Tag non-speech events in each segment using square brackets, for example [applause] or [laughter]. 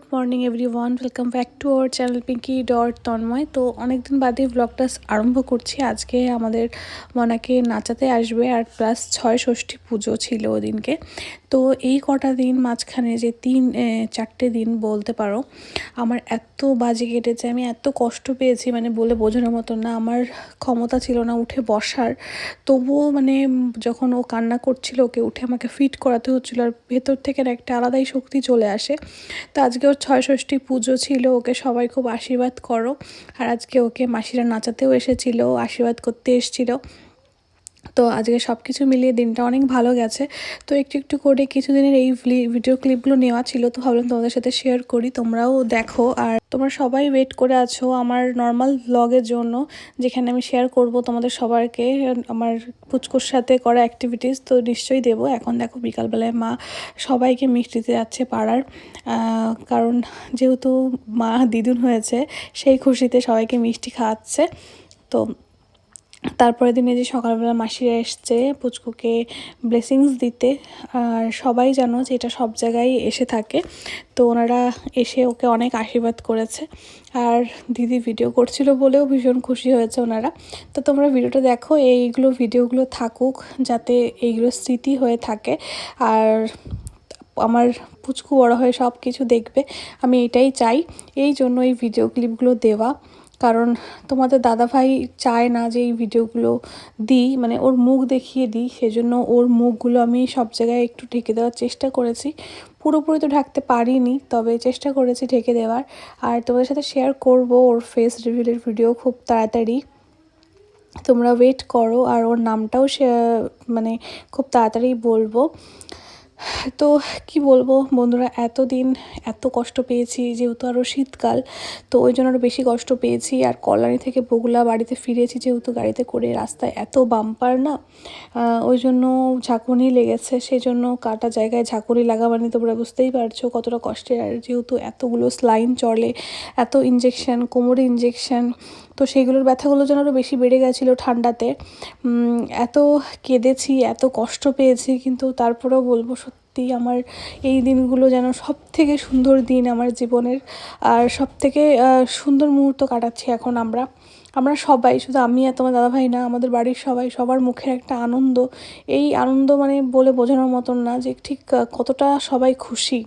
Good morning everyone welcome back to our channel Pinky dot Tanmoy তো অনেকদিন বাদে ব্লগটা আরম্ভ করছি। আজকে আমাদের মনাকে নাচাতে আসবে আর প্লাস ছয় ষষ্ঠী পুজো ছিল ওদিনকে। তো এই কটা দিন মাঝখানে যে তিন চারটে দিন বলতে পারো, আমার এত বাজে কেটেছে, আমি এত কষ্ট পেয়েছি মানে বলে বোঝানোর মতো না, আমার ক্ষমতা ছিল না উঠে বসার। তবুও মানে যখন ও কান্না করছিল, ওকে উঠে আমাকে ফিট করাতে হচ্ছিল, আর ভেতর থেকে একটা আলাদাই শক্তি চলে আসে। তো আজকে ওর ছয় ষষ্ঠী পুজো ছিল, ওকে সবাই খুব আশীর্বাদ করো। আর আজকে ওকে মাসিরা নাচাতেও এসেছিল, আশীর্বাদ করতে এসেছিল। তো আজকে সব কিছু মিলিয়ে দিনটা অনেক ভালো গেছে। তো একটু একটু করে কিছুদিনের এই ভিডিও ক্লিপগুলো নেওয়া ছিল, তো ভাবলাম তোমাদের সাথে শেয়ার করি, তোমরাও দেখো। আর তোমরা সবাই ওয়েট করে আছো আমার নর্মাল ব্লগের জন্য, যেখানে আমি শেয়ার করব তোমাদের সবারকে আমার পুচকুর সাথে করা অ্যাক্টিভিটিস তো নিশ্চয়ই দেবো। এখন দেখো বিকালবেলায় মা সবাইকে মিষ্টিতে যাচ্ছে পাড়ার কারণ যেহেতু মা দিদুন হয়েছে, সেই খুশিতে সবাইকে মিষ্টি খাওয়াচ্ছে। তো তারপরের দিনে যে সকালবেলা মাসিরা এসছে পুচকুকে ব্লেসিংস দিতে, আর সবাই জানো যে এটা সব জায়গায় এসে থাকে। তো ওনারা এসে ওকে অনেক আশীর্বাদ করেছে। আর দিদি ভিডিও করছিল বলেও ভীষণ খুশি হয়েছে ওনারা। তো তোমরা ভিডিওটা দেখো, এইগুলো ভিডিওগুলো থাকুক যাতে এইগুলো স্মৃতি হয়ে থাকে। আর আমার পুচকু বড় হয়ে সব কিছু দেখবে। আমি এটাই চাই, এই জন্য এই ভিডিও ক্লিপগুলো দেওয়া। কারণ তোমাদের দাদাভাই চায় না যে এই ভিডিওগুলো দিই মানে ওর মুখ দেখিয়ে দিই, সেজন্য ওর মুখগুলো আমি সব জায়গায় একটু ঢেকে দেওয়ার চেষ্টা করেছি। পুরোপুরি তো ঢাকতে পারিনি, তবে চেষ্টা করেছি ঢেকে দেওয়ার। আর তোমাদের সাথে শেয়ার করব ওর ফেস রিভিলের ভিডিও খুব তাড়াতাড়ি। তোমরা ওয়েট করো, আর ওর নামটাও সে মানে খুব তাড়াতাড়ি বলব। তো কি বলব, বন্ধুরা, এতদিন এত কষ্ট পেয়েছি, যেহেতু আরও শীতকাল, তো ওই জন্য আরও বেশি কষ্ট পেয়েছি। আর কল্যাণী থেকে বগুলা বাড়িতে ফিরেছি, যেহেতু গাড়িতে করে রাস্তায় এত বাম্পার না ওই জন্য ঝাঁকুনি লেগেছে। সেই জন্য কাটা জায়গায় ঝাঁকুনি লাগা মানে তোমরা বুঝতেই পারছ কতটা কষ্টের। আর যেহেতু এতগুলো স্লাইন চলে, এত ইঞ্জেকশন কোমরে ইঞ্জেকশন তো সেইগুলোর ব্যথাগুলো যেন আরও বেশি বেড়ে গেছিল ঠান্ডাতে। এত কেঁদেছি, এত কষ্ট পেয়েছি, কিন্তু তারপরেও বলব সত্যি আমার এই দিনগুলো যেন সব থেকে সুন্দর দিন আমার জীবনের। আর সব থেকে সুন্দর মুহূর্ত কাটাচ্ছি এখন আমরা। আমরা সবাই, শুধু আমি আর তোমার দাদাভাই না, আমাদের বাড়ির সবাই, সবার মুখের একটা আনন্দ। এই আনন্দ মানে বলে বোঝানোর মতন না যে ঠিক কতটা সবাই খুশি।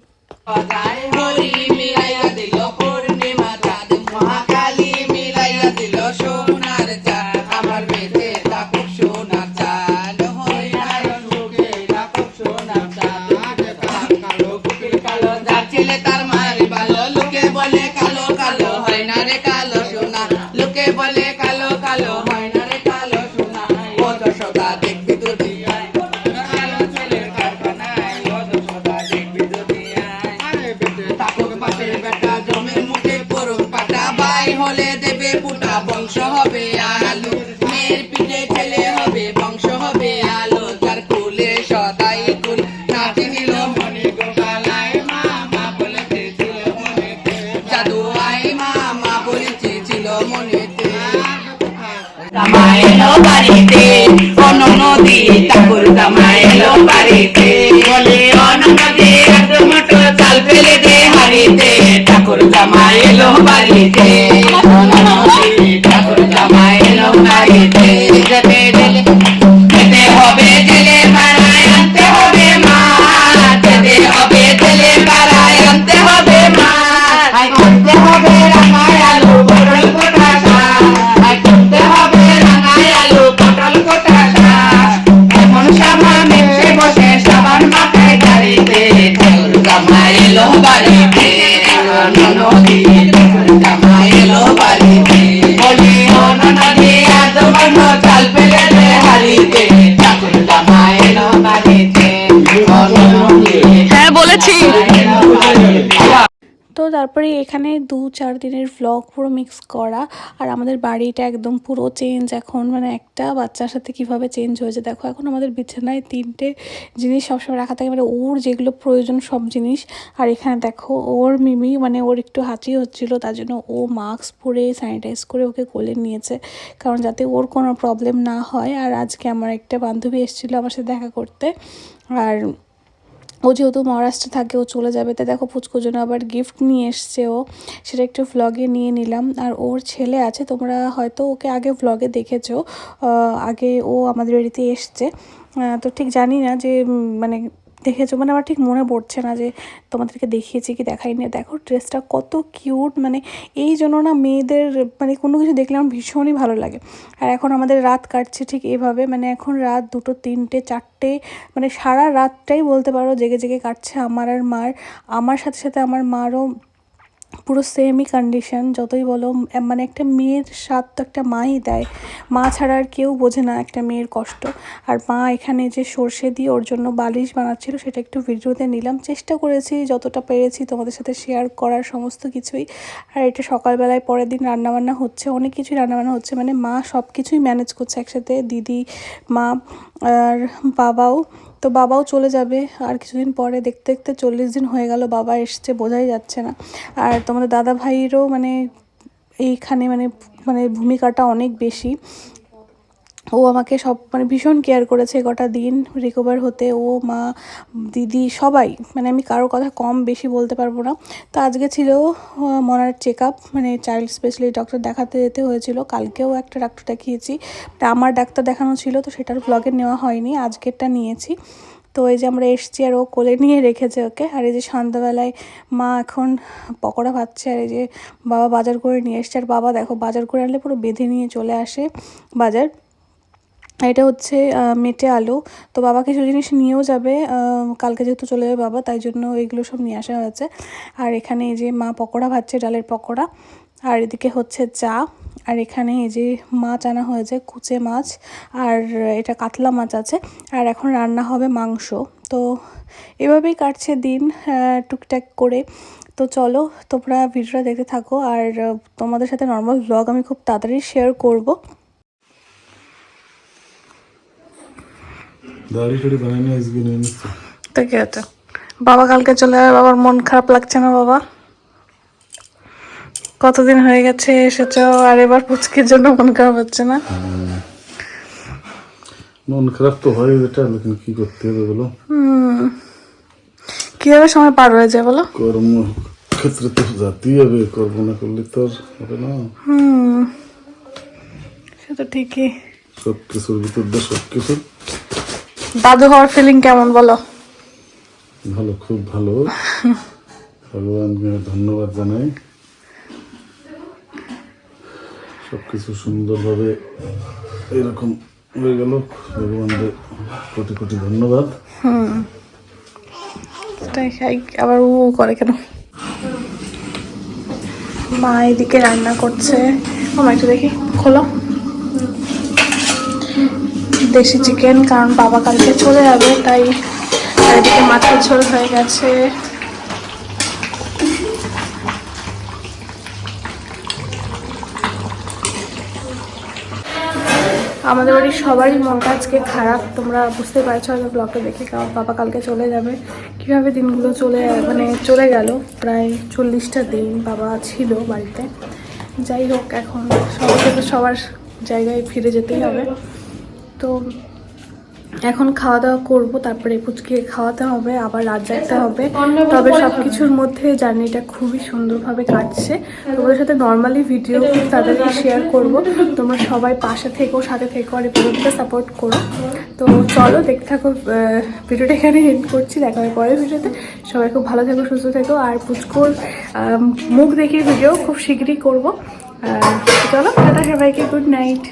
বাড়িতে অনন নদী ঠাকুর জামাইলো বাড়িতে। বলে মুঠো চাল ফেলে দে হাড়িতে ঠাকুর জামাইলো বাড়িতে। তারপরে এখানে দু চার দিনের ভ্লগ পুরো মিক্স করা। আর আমাদের বাড়িটা একদম পুরো চেঞ্জ এখন। মানে একটা বাচ্চার সাথে কীভাবে চেঞ্জ হয়েছে, দেখো, এখন আমাদের বিছানায় তিনটে জিনিস সবসময় রাখা থাকে। মানে ওর যেগুলো প্রয়োজন সব জিনিস। আর এখানে দেখো, ওর মিমি মানে ওর একটু হাঁচি হচ্ছিল, তার জন্য ও মাস্ক পরে স্যানিটাইজ করে ওকে কোলে নিয়েছে। কারণ যাতে ওর কোনো প্রবলেম না হয়। আর আজকে আমার একটা বান্ধবী এসেছিল আমার সাথে দেখা করতে। আর ও যেহেতু মহারাষ্ট্রে থাকে, ও চলে যাবে, তাই দেখো ফুচকুর জন্য আবার গিফট নিয়ে এসছে ও। সেটা একটু ভ্লগে নিয়ে নিলাম। আর ওর ছেলে আছে, তোমরা হয়তো ওকে আগে ভ্লগে দেখেছ। আগে ও আমাদের বাড়িতে এসছে। তো ঠিক জানি না যে মানে দেখেছ? মানে আমার ঠিক মনে পড়ছে না যে তোমাদেরকে দেখিয়েছি কি দেখাইনি। দেখো ড্রেসটা কত কিউট মানে এই জন্য না মেয়েদের মানে কোনো কিছু দেখলে আমার ভীষণই ভালো লাগে। আর এখন আমাদের রাত কাটছে ঠিক এভাবে মানে এখন রাত দুটো, তিনটে, চারটে মানে সারা রাতটাই বলতে পারো জেগে জেগে কাটছে আমার আর মার। আমার সাথে সাথে আমার মারও পুরো সেমই কন্ডিশন যতই বলো মানে একটা মেয়ের স্বাদ তো একটা মাই দেয়। মা ছাড়া আর কেউ বোঝে না একটা মেয়ের কষ্ট। আর মা এখানে যে সর্ষে দিয়ে ওর জন্য বালিশ বানাচ্ছিল, সেটা একটু ভিডিওতে নিলাম। চেষ্টা করেছি, যতটা পেরেছি তোমাদের সাথে শেয়ার করার সমস্ত কিছুই। আর এটা সকালবেলায় পরের দিন রান্নাবান্না হচ্ছে, অনেক কিছুই রান্নাবান্না হচ্ছে। মানে মা সব কিছুই ম্যানেজ করছে একসাথে, দিদি, মা, আর বাবাও। তো বাবাও চলে যাবে। আর কিছুদিন পরে দেখতে দেখতে চল্লিশ দিন হয়ে গেল, বাবা এসছে বোঝাই যাচ্ছে না। আর তোমাদের দাদা ভাইয়েরও মানে এইখানে মানে মানে ভূমিকাটা অনেক বেশি। ও আমাকে সব মানে ভীষণ কেয়ার করেছে গোটা দিন রিকভার হতে। ও, মা, দিদি, সবাই মানে আমি কারোর কথা কম বেশি বলতে পারব না। তো আজকে ছিল মনার চেক আপ মানে চাইল্ড স্পেশালিস্ট ডক্টর দেখাতে যেতে হয়েছিল। কালকেও একটা ডাক্তার দেখিয়েছি। আমার ডাক্তার দেখানো ছিল, তো সেটার ব্লগে নেওয়া হয়নি, আজকেরটা নিয়েছি। তো এই যে আমরা এসছি আর ও কোলে নিয়ে রেখেছে ওকে। আর এই যে সন্ধ্যাবেলায় মা এখন পকোড়া ভাজছে আর এই যে বাবা বাজার করে নিয়ে এসছে। আর বাবা দেখো, বাজার করে আনলে পুরো বেঁধে নিয়ে চলে আসে বাজার। এটা হচ্ছে মেটে আলু। তো বাবা কিছু জিনিস নিয়েও যাবে কালকে যেহেতু চলে যাবে বাবা, তাই জন্য এইগুলো সব নিয়ে আসা হয়েছে। আর এখানে এই যে মা পকোড়া ভাজছে, ডালের পকোড়া। আর এদিকে হচ্ছে চা। আর এখানে এই যে মাছ আনা হয়েছে, কুচে মাছ। আর এটা কাতলা মাছ আছে। আর এখন রান্না হবে মাংস। তো এভাবেই কাটছে দিন টুকটাক করে। তো চলো, তোমরা ভিডিওটা দেখতে থাকো। আর তোমাদের সাথে নর্মাল ব্লগ আমি খুব তাড়াতাড়ি শেয়ার করব। দাড়ি টাড়ি বানাই নিয়ে আসবি নিচ্ছে। তো কি হতো? বাবা কালকে চলে যাবে বাবার মন খারাপ লাগছে না বাবা? কতদিন হয়ে গেছে এসেছ আর এবার পুচকির জন্য মন খারাপ হচ্ছে না? মন খারাপ তো হয় এটা লেকিন কি করতে হবে বলো? কীভাবে সময় পার হয়ে যায় বলো? কর্ম ক্ষেত্রে তো যাতেই হবে কর্ম না করলে তো হবে না। হুম। সে তো ঠিকই। সব কিছুর ভিতর দিয়ে সব কিছু দাদু হওয়ার ফিলিং কেমন বলো? ভালো খুব ভালো। [laughs] ভগবানকে ধন্যবাদ জানাই। সব কিছু সুন্দরভাবে এরকম হয়ে গেল। ভগবানকে কোটি কোটি ধন্যবাদ। আবার উ করে কেন? মা এদিকে রান্না করছে। আমার একটু দেখি খোলো। দেশি চিকেন, কারণ বাবা কালকে চলে যাবে, তাই আর এদিকে মাছের ঝোল হয়ে গেছে। আমাদের বাড়ির সবারই মনটা আজকে খারাপ, তোমরা বুঝতে পারছ হয়তো ব্লগটা দেখে, কারণ বাবা কালকে চলে যাবে। কীভাবে দিনগুলো চলে মানে চলে গেল, প্রায় চল্লিশটা দিন বাবা ছিল বাড়িতে। যাই হোক, এখন সবাই সবার জায়গায় ফিরে যেতেই হবে। তো এখন খাওয়া দাওয়া করব, তারপরে পুচকে খাওয়াতে হবে, আবার রাত জাগতে হবে। তবে সব কিছুর মধ্যে জার্নিটা খুবই সুন্দরভাবে কাটছে। তোমাদের সাথে নর্মালি ভিডিও তাড়াতাড়ি শেয়ার করব। তোমরা সবাই পাশে থেকো, সাথে থেকো, আর এগুলোকে সাপোর্ট করো। তো চলো, দেখতে থাকো ভিডিওটা এখানে এন্ড করছি, দেখা হবে পরের ভিডিওতে সবাই খুব ভালো থেকো, সুস্থ থেকো, আর পুচকোর মুখ দেখিয়ে ভিডিও খুব শীঘ্রই করব। চলো, টাটা, সবাইকে গুড নাইট